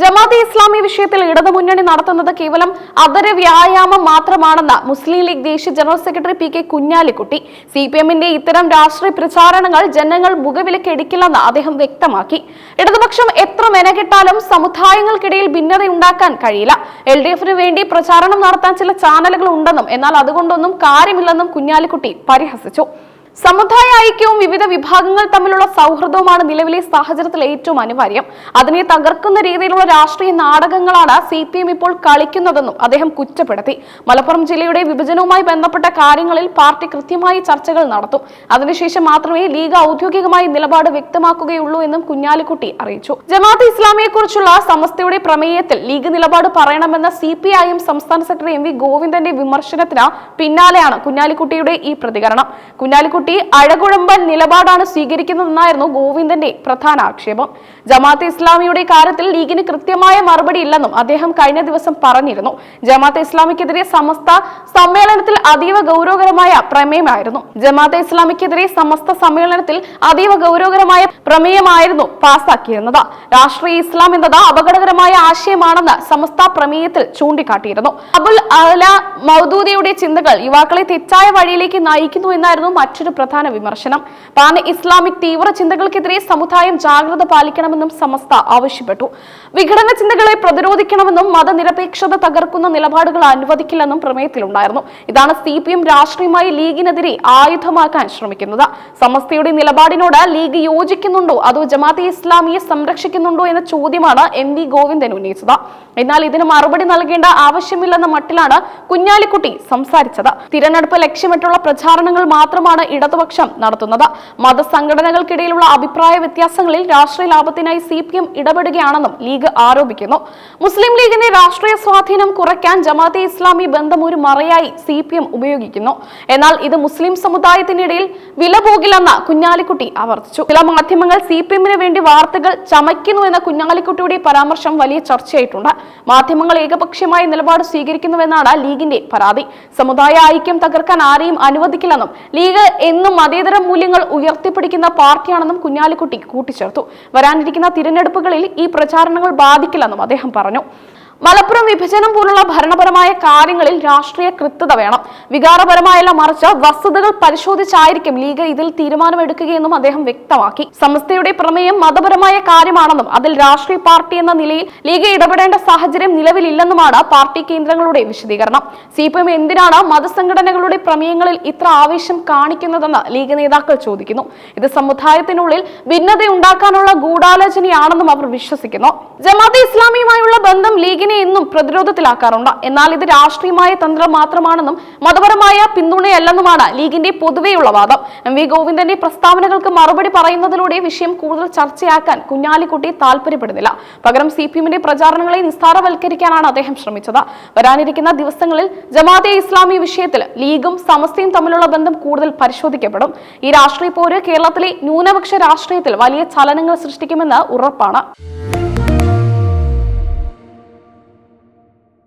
ജമാഅത്തെ ഇസ്ലാമി വിഷയത്തിൽ ഇടതുമുന്നണി നടത്തുന്നത് കേവലം അതര വ്യായാമം മാത്രമാണെന്ന് മുസ്ലിം ലീഗ് ദേശീയ general secretary P K Kunhalikutty. C P എമ്മിന്റെ ഇത്തരം രാഷ്ട്രീയ പ്രചാരണങ്ങൾ ജനങ്ങൾ മുഖവിലക്കെടുക്കില്ലെന്ന് അദ്ദേഹം വ്യക്തമാക്കി. ഇടതുപക്ഷം എത്ര മെനകെട്ടാലും സമുദായങ്ങൾക്കിടയിൽ ഭിന്നത ഉണ്ടാക്കാൻ കഴിയില്ല. എൽ ഡി എഫിന് വേണ്ടി പ്രചാരണം നടത്താൻ ചില ചാനലുകൾ ഉണ്ടെന്നും എന്നാൽ അതുകൊണ്ടൊന്നും കാര്യമില്ലെന്നും കുഞ്ഞാലിക്കുട്ടി പരിഹസിച്ചു. സമുദായ ഐക്യവും വിവിധ വിഭാഗങ്ങൾ തമ്മിലുള്ള സൗഹൃദവുമാണ് നിലവിലെ സാഹചര്യത്തിൽ ഏറ്റവും അനിവാര്യം. അതിനെ തകർക്കുന്ന രീതിയിലുള്ള രാഷ്ട്രീയ നാടകങ്ങളാണ് സി പി എം ഇപ്പോൾ കളിക്കുന്നതെന്നും അദ്ദേഹം കുറ്റപ്പെടുത്തി. മലപ്പുറം ജില്ലയുടെ വിഭജനവുമായി ബന്ധപ്പെട്ട കാര്യങ്ങളിൽ പാർട്ടി കൃത്യമായി ചർച്ചകൾ നടത്തും. അതിനുശേഷം മാത്രമേ ലീഗ് ഔദ്യോഗികമായി നിലപാട് വ്യക്തമാക്കുകയുള്ളൂ എന്നും കുഞ്ഞാലിക്കുട്ടി അറിയിച്ചു. ജമാഅത്ത് ഇസ്ലാമിയെക്കുറിച്ചുള്ള സമസ്തയുടെ പ്രമേയത്തിൽ ലീഗ് നിലപാട് പറയണമെന്ന സി പി ഐ എം സംസ്ഥാന സെക്രട്ടറി എം വി ഗോവിന്ദന്റെ വിമർശനത്തിന് പിന്നാലെയാണ് കുഞ്ഞാലിക്കുട്ടിയുടെ ഈ പ്രതികരണം. കുഞ്ഞാലിക്കുട്ടി അഴകുഴമ്പൻ നിലപാടാണ് സ്വീകരിക്കുന്നതെന്നായിരുന്നു ഗോവിന്ദന്റെ പ്രധാന ആക്ഷേപം. ജമാഅത്തെ ഇസ്ലാമിയുടെ കാര്യത്തിൽ ലീഗിന് കൃത്യമായ മറുപടി ഇല്ലെന്നും അദ്ദേഹം കഴിഞ്ഞ ദിവസം പറഞ്ഞിരുന്നു. ജമാഅത്തെ ഇസ്ലാമിക്കെതിരെ സമസ്ത സമ്മേളനത്തിൽ അതീവ ഗൗരവകരമായ പ്രമേയമായിരുന്നു. ജമാഅത്തെ ഇസ്ലാമിക്കെതിരെ സമസ്ത സമ്മേളനത്തിൽ അതീവ ഗൗരവകരമായ പ്രമേയമായിരുന്നു പാസാക്കിയിരുന്നത്. രാഷ്ട്രീയ ഇസ്ലാം എന്നത് അപകടകരമായ ആശയമാണെന്ന് സമസ്ത പ്രമേയത്തിൽ ചൂണ്ടിക്കാട്ടിയിരുന്നു. അബുൽ അല മൗദൂദിയുടെ ചിന്തകൾ യുവാക്കളെ തെറ്റായ വഴിയിലേക്ക് നയിക്കുന്നു എന്നായിരുന്നു മറ്റൊരു പ്രധാന വിമർശനം. പാൻ ഇസ്ലാമിക് തീവ്ര ചിന്തകൾക്കെതിരെ സമുദായം ജാഗ്രത പാലിക്കണമെന്നും സമസ്ത ആവശ്യപ്പെട്ടു. വിഘടന ചിന്തകളെ പ്രതിരോധിക്കണമെന്നും മതനിരപേക്ഷത തകർക്കുന്ന നിലപാടുകൾ അനുവദിക്കില്ലെന്നും പ്രമേയത്തിലുണ്ടായിരുന്നു. ഇതാണ് സി പി എം രാഷ്ട്രീയമായി ലീഗിനെതിരെ ആയുധമാക്കാൻ ശ്രമിക്കുന്നത്. സമസ്തയുടെ നിലപാടിനോട് ലീഗ് യോജിക്കുന്നുണ്ടോ? അതോ ജമാഅത്തെ ഇസ്ലാമിയെ സംരക്ഷിക്കുന്നുണ്ടോ എന്ന ചോദ്യമാണ് എം വി ഗോവിന്ദൻ ഉന്നയിച്ചത്. എന്നാൽ ഇതിന് മറുപടി നൽകേണ്ട ആവശ്യമില്ലെന്ന മട്ടിലാണ് കുഞ്ഞാലിക്കുട്ടി സംസാരിച്ചത്. തിരഞ്ഞെടുപ്പ് ലക്ഷ്യമിട്ടുള്ള പ്രചാരണങ്ങൾ മാത്രമാണ് ഇടതുപക്ഷം നടത്തുന്നത്. മതസംഘടനകൾക്കിടയിലുള്ള അഭിപ്രായ വ്യത്യാസങ്ങളിൽ രാഷ്ട്രീയ ലാഭത്തിനായി സി പി എം ഇടപെടുകയാണെന്നും ലീഗ് ആരോപിക്കുന്നു. മുസ്ലിം ലീഗിന്റെ രാഷ്ട്രീയ സ്വാധീനം കുറയ്ക്കാൻ ജമാഅത്തെ ഇസ്ലാമി ബന്ധം ഒരു മറയായി സി പി എം ഉപയോഗിക്കുന്നു. എന്നാൽ ഇത് മുസ്ലിം സമുദായത്തിനിടയിൽ വില പോകില്ലെന്ന് കുഞ്ഞാലിക്കുട്ടി ആവർത്തിച്ചു. ചില മാധ്യമങ്ങൾ സി പി എമ്മിന് വേണ്ടി വാർത്തകൾ ചമയ്ക്കുന്നു എന്ന കുഞ്ഞാലിക്കുട്ടിയുടെ പരാമർശം വലിയ ചർച്ചയായിട്ടുണ്ട്. മാധ്യമങ്ങൾ ഏകപക്ഷീയമായ നിലപാട് സ്വീകരിക്കുന്നുവെന്നാണ് ലീഗിന്റെ പരാതി. സമുദായ ഐക്യം തകർക്കാൻ ആരെയും അനുവദിക്കില്ലെന്നും ലീഗ് എന്നും മതേതര മൂല്യങ്ങൾ ഉയർത്തിപ്പിടിക്കുന്ന പാർട്ടിയാണെന്നും കുഞ്ഞാലിക്കുട്ടി കൂട്ടിച്ചേർത്തു. വരാനിരിക്കുന്ന തിരഞ്ഞെടുപ്പുകളിൽ ഈ പ്രചാരണങ്ങൾ ബാധിക്കില്ലെന്നും അദ്ദേഹം പറഞ്ഞു. മലപ്പുറം വിഭജനം പോലുള്ള ഭരണപരമായ കാര്യങ്ങളിൽ രാഷ്ട്രീയ കൃത്യത വേണം. വികാരപരമായല്ല മറിച്ച് വസ്തുതകൾ പരിശോധിച്ചായിരിക്കും ലീഗ് ഇതിൽ തീരുമാനമെടുക്കുകയെന്നും അദ്ദേഹം വ്യക്തമാക്കി. സമസ്തയുടെ പ്രമേയം മതപരമായ കാര്യമാണെന്നും അതിൽ രാഷ്ട്രീയ പാർട്ടി എന്ന നിലയിൽ ലീഗ് ഇടപെടേണ്ട സാഹചര്യം നിലവിലില്ലെന്നുമാണ് പാർട്ടി കേന്ദ്രങ്ങളുടെ വിശദീകരണം. സി പി എം എന്തിനാണ് മതസംഘടനകളുടെ പ്രമേയങ്ങളിൽ ഇത്ര ആവേശം കാണിക്കുന്നതെന്ന് ലീഗ് നേതാക്കൾ ചോദിക്കുന്നു. ഇത് സമുദായത്തിനുള്ളിൽ ഭിന്നതയുണ്ടാക്കാനുള്ള ഗൂഢാലോചനയാണെന്നും അവർ വിശ്വസിക്കുന്നു. ജമാഅത്ത് ഇസ്ലാമിയുമായുള്ള ബന്ധം ലീഗിനെ എന്നും പ്രതിരോധത്തിലാക്കാറുണ്ട്. എന്നാൽ ഇത് രാഷ്ട്രീയമായ തന്ത്രം മാത്രമാണെന്നും മതപരമായ പിന്തുണയല്ലെന്നുമാണ് ലീഗിന്റെ പൊതുവെയുള്ള വാദം. എം വി ഗോവിന്ദന്റെ പ്രസ്താവനകൾക്ക് മറുപടി പറയുന്നതിലൂടെ വിഷയം കൂടുതൽ ചർച്ചയാക്കാൻ കുഞ്ഞാലിക്കുട്ടി താല്പര്യപ്പെടുന്നില്ല പകരം സി പി എമ്മിന്റെ പ്രചാരണങ്ങളെ നിസ്താരവൽക്കരിക്കാനാണ് അദ്ദേഹം ശ്രമിച്ചത്. വരാനിരിക്കുന്ന ദിവസങ്ങളിൽ ജമാഅത്തെ ഇസ്ലാമി വിഷയത്തിൽ ലീഗും സമസ്തയും തമ്മിലുള്ള ബന്ധം കൂടുതൽ പരിശോധിക്കപ്പെടും. ഈ രാഷ്ട്രീയ പോര് കേരളത്തിലെ ന്യൂനപക്ഷ രാഷ്ട്രീയത്തിൽ വലിയ ചലനങ്ങൾ സൃഷ്ടിക്കുമെന്ന് ഉറപ്പാണ്.